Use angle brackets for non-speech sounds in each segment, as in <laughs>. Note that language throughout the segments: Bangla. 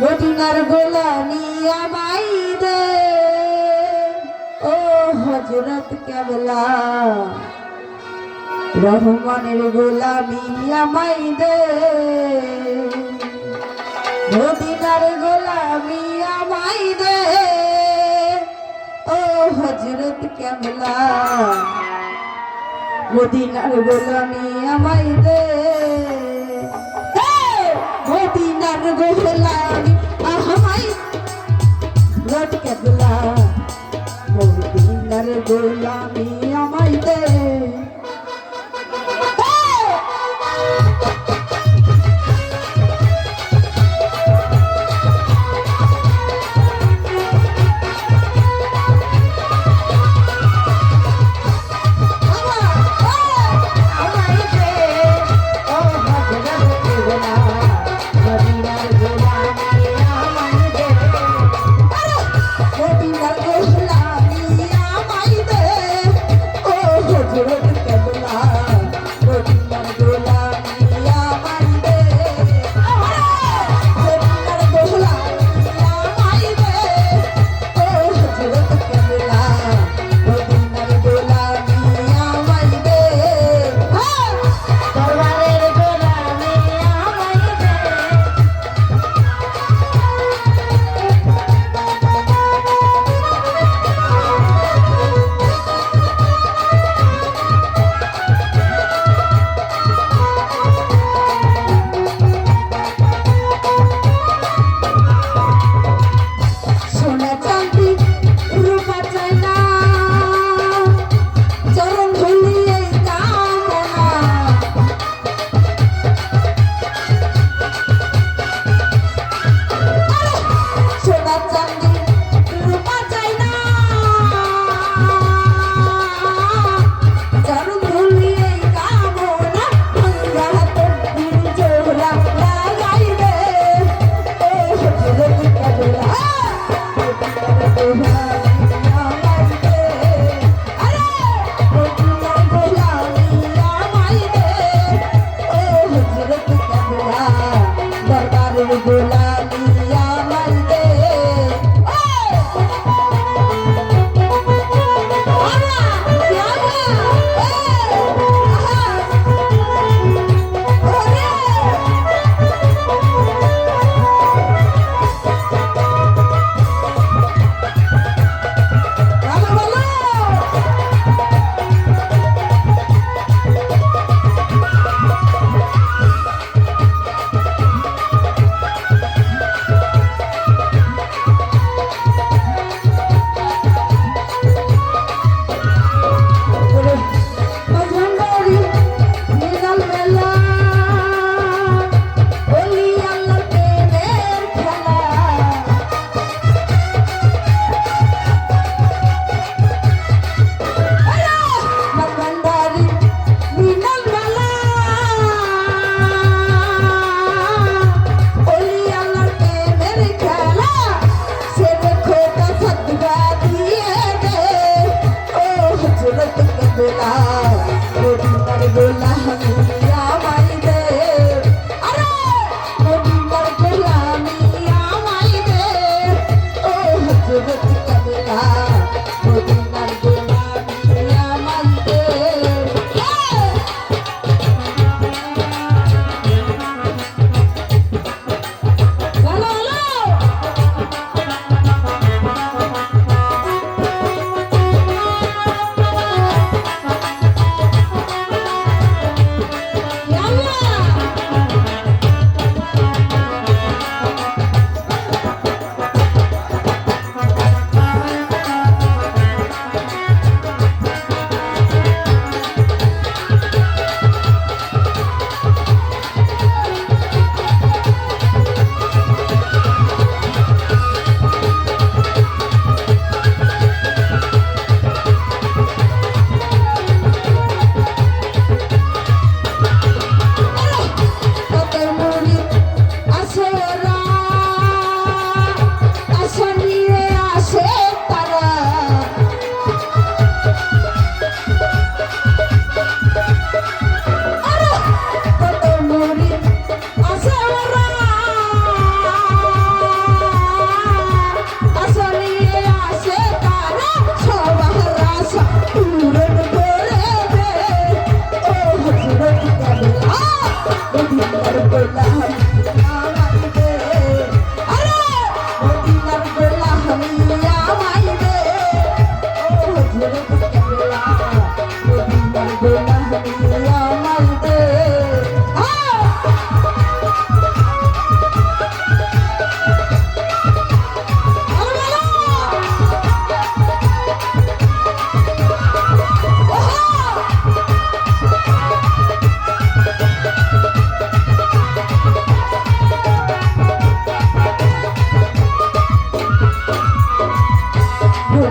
মদিনার গোলামি আমাই দে। ও হজরত কেবলা, রহমানের গোলামি আমাই দে। মদিনার গোলামি আমাই দে। ও হজরত কেবলা, মদিনার গোলামি আমাই দে। কেবলা মদিনার গোলামি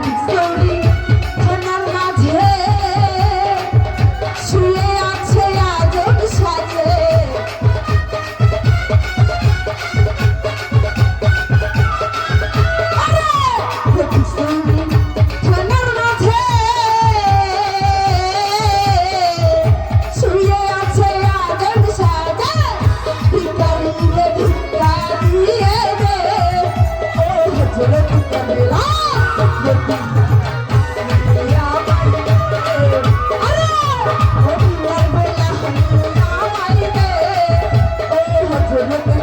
Stop. Thank <laughs> you.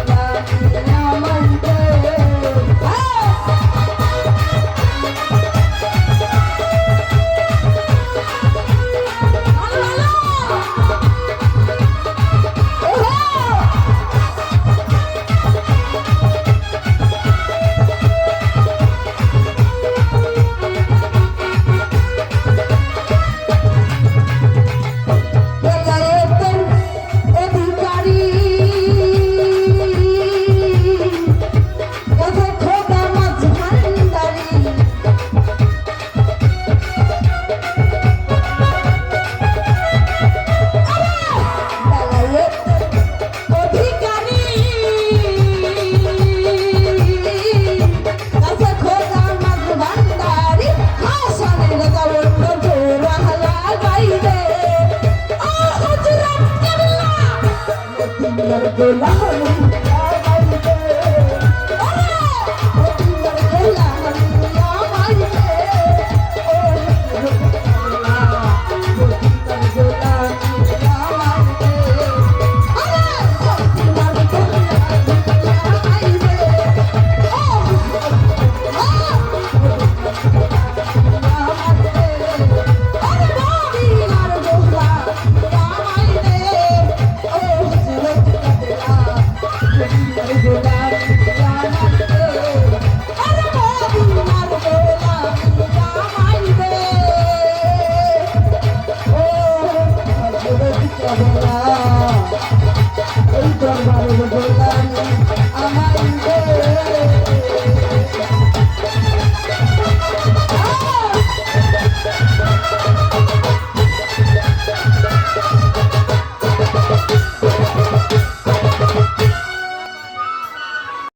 Thank you.